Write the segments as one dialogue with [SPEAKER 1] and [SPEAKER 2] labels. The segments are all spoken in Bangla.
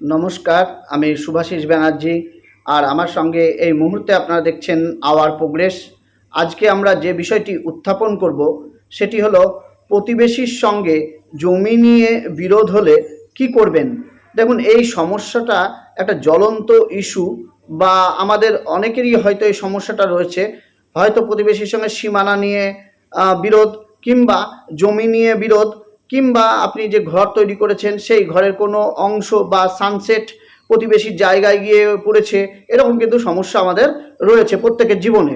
[SPEAKER 1] নমস্কার, আমি সুভাষিস ব্যানার্জি। আর আমার সঙ্গে এই মুহূর্তে আপনারা দেখছেন আওয়ার প্রোগ্রেস। আজকে আমরা যে বিষয়টি উত্থাপন করব, সেটি হলো প্রতিবেশীর সঙ্গে জমি নিয়ে বিরোধ হলে কি করবেন? দেখুন, এই সমস্যাটা একটা জ্বলন্ত ইস্যু বা আমাদের অনেকেরই হয়তো এই সমস্যাটা রয়েছে। হয়তো প্রতিবেশীর সঙ্গে সীমানা নিয়ে বিরোধ কিংবা জমি নিয়ে বিরোধ। কিংবা আপনি যে ঘর তৈরি করেছেন, সেই ঘরের কোনো অংশ বা সানসেট প্রতিবেশীর জায়গায় গিয়ে পড়েছে, এরকম কিন্তু সমস্যা আমাদের রয়েছে প্রত্যেকের জীবনে।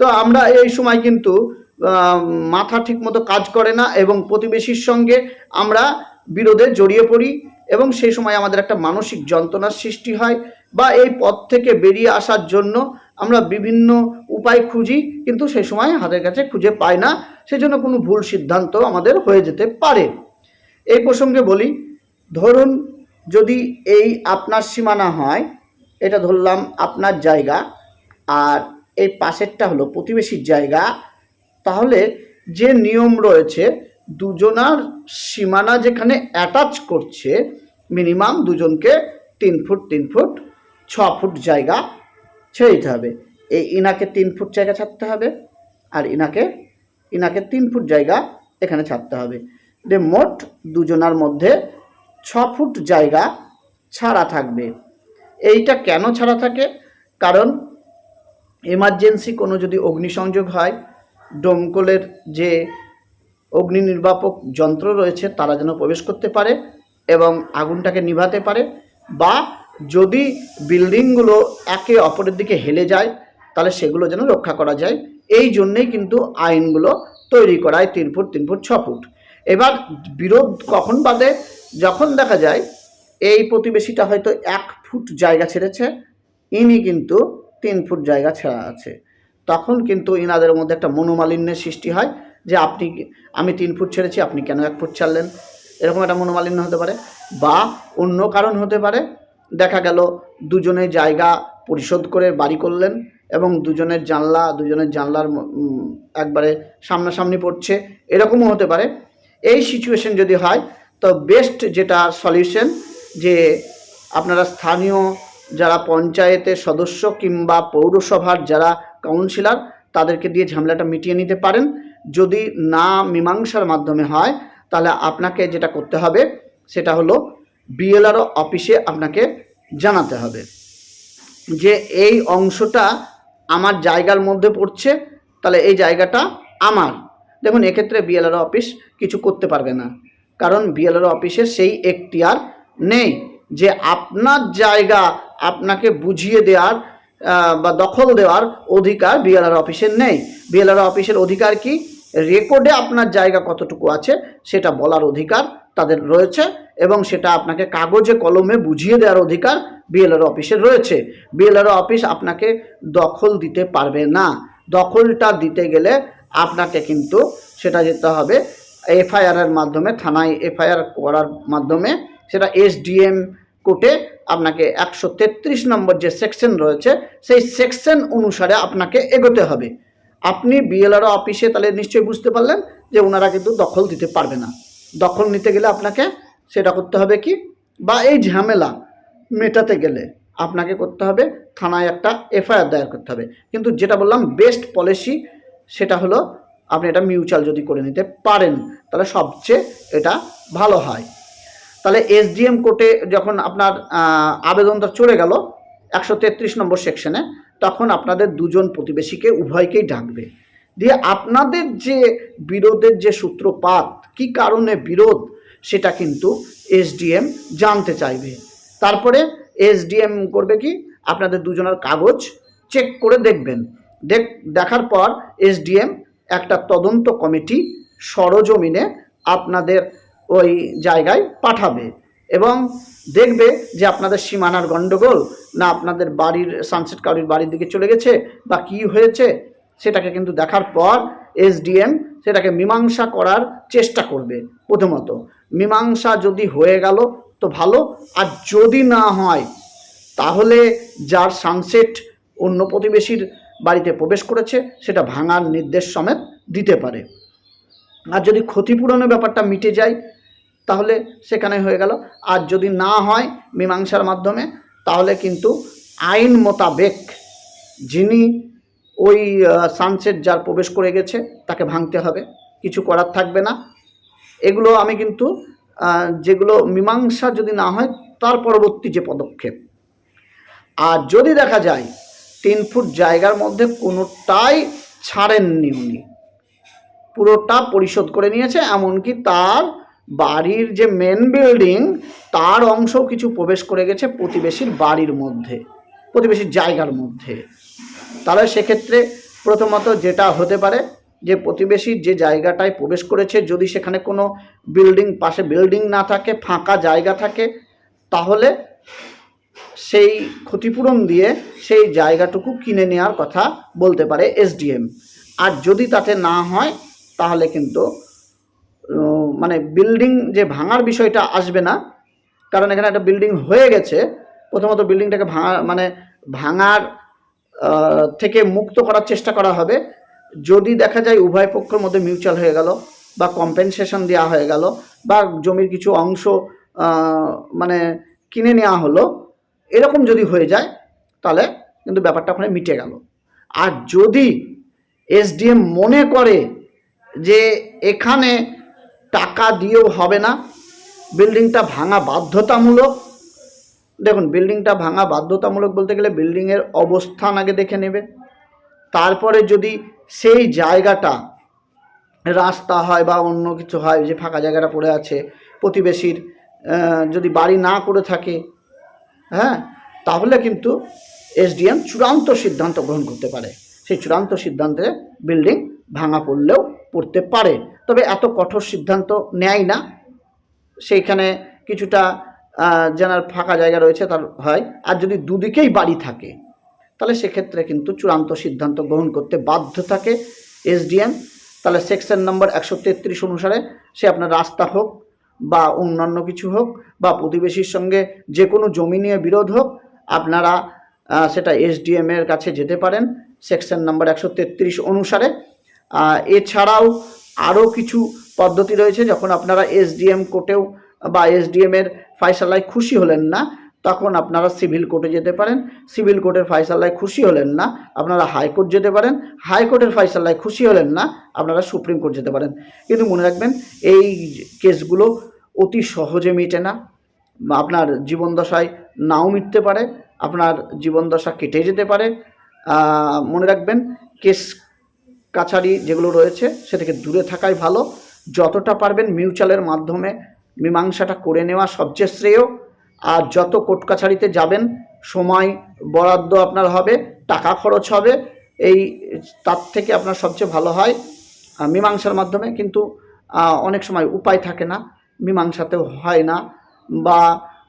[SPEAKER 1] তো আমরা এই সময় কিন্তু মাথা ঠিকমতো কাজ করে না এবং প্রতিবেশীর সঙ্গে আমরা বিরোধে জড়িয়ে পড়ি এবং সেই সময় আমাদের একটা মানসিক যন্ত্রণার সৃষ্টি হয় বা এই পথ থেকে বেরিয়ে আসার জন্য আমরা বিভিন্ন উপায় খুঁজি, কিন্তু সেই সময় হাতের কাছে খুঁজে পাই না। সেজন্য কোনো ভুল সিদ্ধান্ত আমাদের হয়ে যেতে পারে। এই প্রসঙ্গে বলি, ধরুন যদি এই আপনার সীমানা হয়, এটা ধরলাম আপনার জায়গা, আর এই পাশেরটা হলো প্রতিবেশীর জায়গা, তাহলে যে নিয়ম রয়েছে, দুজনার সীমানা যেখানে অ্যাটাচ করছে মিনিমাম দুজনকে তিন ফুট তিন ফুট, ছ ফুট জায়গা ছেড়ে দিতে হবে। এই ইনাকে তিন ফুট জায়গা ছাড়তে হবে আর ইনাকে ইনাকে তিন ফুট জায়গা এখানে ছাড়তে হবে। যে মোট দুজনার মধ্যে ছ ফুট জায়গা ছাড়া থাকবে। এইটা কেন ছাড়া থাকে? কারণ এমার্জেন্সি কোনো যদি অগ্নিসংযোগ হয় ডোমকলের যে অগ্নি নির্বাপক যন্ত্র রয়েছে, তারা যেন প্রবেশ করতে পারে এবং আগুনটাকে নিভাতে পারে বা যদি বিল্ডিংগুলো একে অপরের দিকে হেলে যায়, তাহলে সেগুলো যেন রক্ষা করা যায়। এই জন্যেই কিন্তু আইনগুলো তৈরি করায় তিন ফুট তিন ফুট, ছ ফুট। এবার বিরোধ কখন বাদে যখন দেখা যায়, এই প্রতিবেশীটা হয়তো এক ফুট জায়গা ছেড়েছে, ইনি কিন্তু তিন ফুট জায়গা ছেড়া আছে। তখন কিন্তু ইনাদের মধ্যে একটা মনোমালিন্যের সৃষ্টি হয় যে আপনি আমি তিন ফুট ছেড়েছি, আপনি কেন এক ফুট ছাড়লেন? এরকম একটা মনোমালিন্য হতে পারে বা অন্য কারণ হতে পারে। দেখা গেল, দুজনে জায়গা পরিশোধ করে বাড়ি করলেন এবং দুজনের জানলা, দুজনের জানলার একবারে সামনাসামনি পড়ছে। এরকমও হতে পারে। এই সিচুয়েশন যদি হয়, তো বেস্ট যেটা সলিউশন যে আপনারা স্থানীয় যারা পঞ্চায়েতের সদস্য কিংবা পৌরসভার যারা কাউন্সিলর তাদেরকে দিয়ে ঝামেলাটা মিটিয়ে নিতে পারেন। যদি না মীমাংসার মাধ্যমে হয়, তাহলে আপনাকে যেটা করতে হবে, সেটা হলো বিএলআরও অফিসে আপনাকে জানাতে হবে যে এই অংশটা আমার জায়গার মধ্যে পড়ছে, তাহলে এই জায়গাটা আমার। দেখুন, এক্ষেত্রে বিএলআর অফিস কিছু করতে পারবে না, কারণ বিএলআর অফিসের সেই এখতিয়ার নেই যে আপনার জায়গা আপনাকে বুঝিয়ে দেওয়ার বা দখল দেওয়ার অধিকার বিএলআর অফিসের নেই। বিএলআর অফিসের অধিকার কি? রেকর্ডে আপনার জায়গা কতটুকু আছে সেটা বলার অধিকার তাদের রয়েছে এবং সেটা আপনাকে কাগজে, কলমে বুঝিয়ে দেওয়ার অধিকার বিএলআর অফিসের রয়েছে। বিএলআর অফিস আপনাকে দখল দিতে পারবে না। দখলটা দিতে গেলে আপনাকে কিন্তু সেটা যেতে হবে এফআইআরের মাধ্যমে, থানায় এফআইআর করার মাধ্যমে। সেটা এসডিএম কোর্টে আপনাকে একশো তেত্রিশ নম্বর যে সেকশন রয়েছে, সেই সেকশন অনুসারে আপনাকে এগোতে হবে। আপনি বিএলআর অফিসে তাহলে নিশ্চয়ই বুঝতে পারলেন যে ওনারা কিন্তু দখল দিতে পারবে না। দখল নিতে গেলে আপনাকে সেটা করতে হবে কি? বা এই ঝামেলা মেটাতে গেলে আপনাকে করতে হবে থানায় একটা এফআইআর দায়ের করতে হবে। কিন্তু যেটা বললাম বেস্ট পলিসি সেটা হলো আপনি এটা মিউচুয়াল যদি করে নিতে পারেন, তাহলে সবচেয়ে এটা ভালো হয়। তাহলে এসডিএম কোর্টে যখন আপনার আবেদনটা চলে গেল একশো তেত্রিশ নম্বর সেকশনে, তখন আপনাদের দুজন প্রতিবেশীকে উভয়কেই ডাকবে। দিয়ে আপনাদের যে বিরোধের যে সূত্রপাত কি কারণে বিরোধ সেটা কিন্তু এসডিএম জানতে চাইবে। তারপরে এসডিএম করবে কি? আপনাদের দুজনের কাগজ চেক করে দেখবেন। দেখ, দেখার পর এসডিএম একটা তদন্ত কমিটি সরজমিনে আপনাদের ওই জায়গায় পাঠাবে এবং দেখবে যে আপনাদের সীমানার গণ্ডগোল না আপনাদের বাড়ির সানসেট কাউরির বাড়ির দিকে চলে গেছে বা কি হয়েছে সেটাকে কিন্তু দেখার পর এসডিএম সেটাকে মীমাংসা করার চেষ্টা করবে প্রথমত। মীমাংসা যদি হয়ে গেল তো ভালো, আর যদি না হয়, তাহলে যার সানসেট অন্য প্রতিবেশীর বাড়িতে প্রবেশ করেছে, সেটা ভাঙার নির্দেশ সমেত দিতে পারে। আর যদি ক্ষতিপূরণের ব্যাপারটা মিটে যায়, তাহলে সেখানে হয়ে গেল। আর যদি না হয় মীমাংসার মাধ্যমে, তাহলে কিন্তু আইন মোতাবেক যিনি ওই সানসেট যার প্রবেশ করে গেছে, তাকে ভাঙতে হবে। কিছু করার থাকবে না। এগুলো আমি কিন্তু যেগুলো মীমাংসা যদি না হয়, তার পরবর্তী যে পদক্ষেপ। আর যদি দেখা যায়, তিন ফুট জায়গার মধ্যে কোনোটাই ছাড়েননি উনি। পুরোটা পরিশোধ করে নিয়েছে, এমনকি তার বাড়ির যে মেন বিল্ডিং তার অংশও কিছু প্রবেশ করে গেছে প্রতিবেশীর বাড়ির মধ্যে, প্রতিবেশীর জায়গার মধ্যে। তাহলে সেক্ষেত্রে প্রথমত যেটা হতে পারে যে প্রতিবেশীর যে জায়গাটায় প্রবেশ করেছে, যদি সেখানে কোনো বিল্ডিং পাশে বিল্ডিং না থাকে, ফাঁকা জায়গা থাকে, তাহলে সেই ক্ষতিপূরণ দিয়ে সেই জায়গাটুকু কিনে নেওয়ার কথা বলতে পারে এসডিএম। আর যদি তাতে না হয়, তাহলে কিন্তু মানে বিল্ডিং যে ভাঙার বিষয়টা আসবে না। কারণ এখানে একটা বিল্ডিং হয়ে গেছে। প্রথমত বিল্ডিংটাকে ভাঙা মানে ভাঙার থেকে মুক্ত করার চেষ্টা করা হবে। যদি দেখা যায় উভয় পক্ষের মধ্যে মিউচুয়াল হয়ে গেল বা কম্পেনসেশন দেওয়া হয়ে গেল বা জমির কিছু অংশ মানে কিনে নেওয়া হলো, এরকম যদি হয়ে যায়, তাহলে কিন্তু ব্যাপারটা ওখানে মিটে গেল। আর যদি এসডিএম মনে করে যে এখানে টাকা দিয়েও হবে না বিল্ডিংটা ভাঙা বাধ্যতামূলক দেখুন বিল্ডিংটা ভাঙা বাধ্যতামূলক বলতে গেলে বিল্ডিংয়ের অবস্থান আগে দেখে নেবে। তারপরে যদি সেই জায়গাটা রাস্তা হয় বা অন্য কিছু হয়, যে ফাঁকা জায়গাটা পড়ে আছে, প্রতিবেশীর যদি বাড়ি না করে থাকে হ্যাঁ তাহলে কিন্তু এসডিএম চূড়ান্ত সিদ্ধান্ত গ্রহণ করতে পারে। সেই চূড়ান্ত সিদ্ধান্তে বিল্ডিং ভাঙা পড়লেও পড়তে পারে। তবে এত কঠোর সিদ্ধান্ত নেয় না। সেইখানে কিছুটা যেনার ফাঁকা জায়গা রয়েছে তার হয়। আর যদি দুদিকেই বাড়ি থাকে, তাহলে সেক্ষেত্রে কিন্তু চূড়ান্ত সিদ্ধান্ত গ্রহণ করতে বাধ্য থাকে এসডিএম। তাহলে সেকশন নম্বর একশো তেত্রিশ অনুসারে সে আপনার রাস্তা হোক বা অন্যান্য কিছু হোক বা প্রতিবেশীর সঙ্গে যে কোনো জমি নিয়ে বিরোধ হোক, আপনারা সেটা এসডিএম এর কাছে যেতে পারেন সেকশন নাম্বার একশো তেত্রিশ অনুসারে। এছাড়াও আরও কিছু পদ্ধতি রয়েছে, যখন আপনারা এসডিএম কোর্টেও বা এসডিএম এর ফয়সালায় খুশি হলেন না, তখন আপনারা সিভিল কোর্টে যেতে পারেন। সিভিল কোর্টের ফয়সালায় খুশি হলেন না, আপনারা হাইকোর্ট যেতে পারেন। হাইকোর্টের ফয়সালায় খুশি হলেন না, আপনারা সুপ্রিম কোর্ট যেতে পারেন। কিন্তু মনে রাখবেন, এই কেসগুলো অতি সহজে মিটে না। আপনার জীবনদশায় নাও মিটতে পারে, আপনার জীবনদশা কেটে যেতে পারে। মনে রাখবেন, কেস কাছারি যেগুলো রয়েছে, সে থেকে দূরে থাকাই ভালো। যতটা পারবেন মিউচুয়ালের মাধ্যমে মীমাংসাটা করে নেওয়া সবচেয়ে শ্রেয়। আর যত কোর্ট কাছারিতে যাবেন, সময় বরাদ্দ আপনার হবে, টাকা খরচ হবে, এই তার থেকে আপনার সবচেয়ে ভালো হয় মীমাংসার মাধ্যমে। কিন্তু অনেক সময় উপায় থাকে না, মীমাংসাতেও হয় না, বা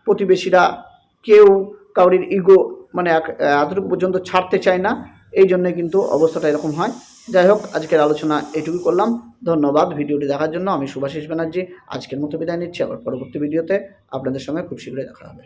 [SPEAKER 1] প্রতিবেশীরা কেউ কাউরির ইগো মানে এতটুকু পর্যন্ত ছাড়তে চায় না, এই জন্যে কিন্তু অবস্থাটা এরকম হয়। যাই হোক, আজকের আলোচনা এটুকু করলাম। ধন্যবাদ ভিডিওটি দেখার জন্য। আমি সুভাষিস ব্যানার্জি। আজকের মতো বিদায় নিচ্ছি। আবার পরবর্তী ভিডিওতে আপনাদের সঙ্গে খুব শীঘ্রই দেখা হবে।